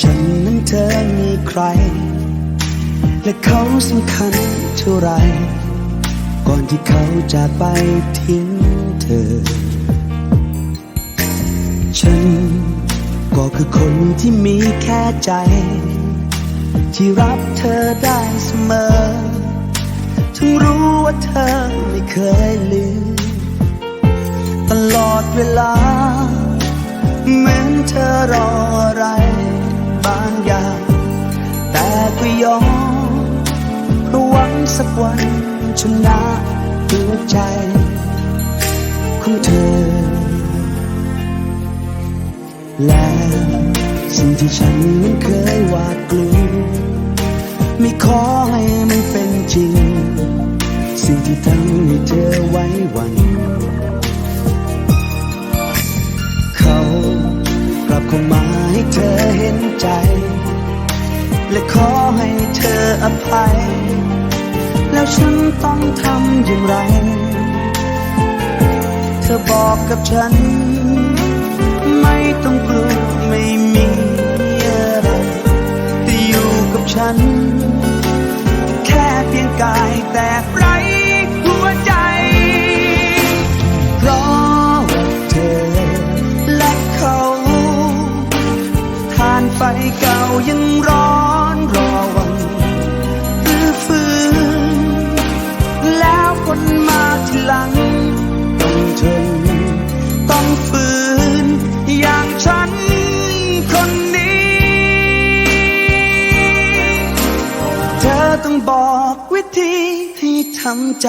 ฉันนั้นเธอมีใคร และเขาสำคัญเท่าไร ก่อนที่เขาจะไปทิ้งเธอ ฉันก็คือคนที่มีแค่ใจ ที่รับเธอได้เสมอถึงรู้ว่าเธอไม่เคยลืม ตลอดเวลาเหมือนเธอรออะไร บางอย่าง แต่ก็ยอมเพราะหวังสักวันชนะหัวใจของเธอ และสิ่งที่ฉันมันเคยหวาดกลัวไม่ขอให้มันเป็นจริง สิ่งที่ทำให้เธอไว้วัน เธอเห็นใจ และขอให้เธออภัย แล้วฉันต้องทำอย่างไร เธอบอกกับฉัน ไม่ต้องกลัวไม่มีอะไรแต่อยู่กับฉัน แค่เพียงกายแต่ เก่ายังร้อนรอวันหรือฟื้นแล้วคนมาทีหลัง ต้องทนต้องฝืนอย่างฉันคนนี้ เธอต้องบอกวิธีให้ทำใจ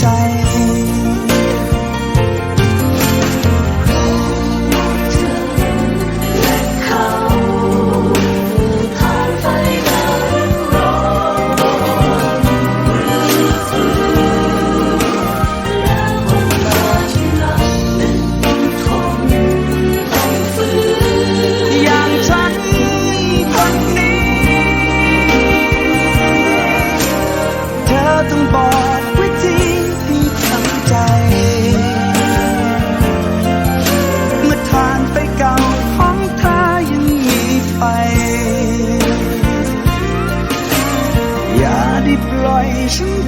ใจ อ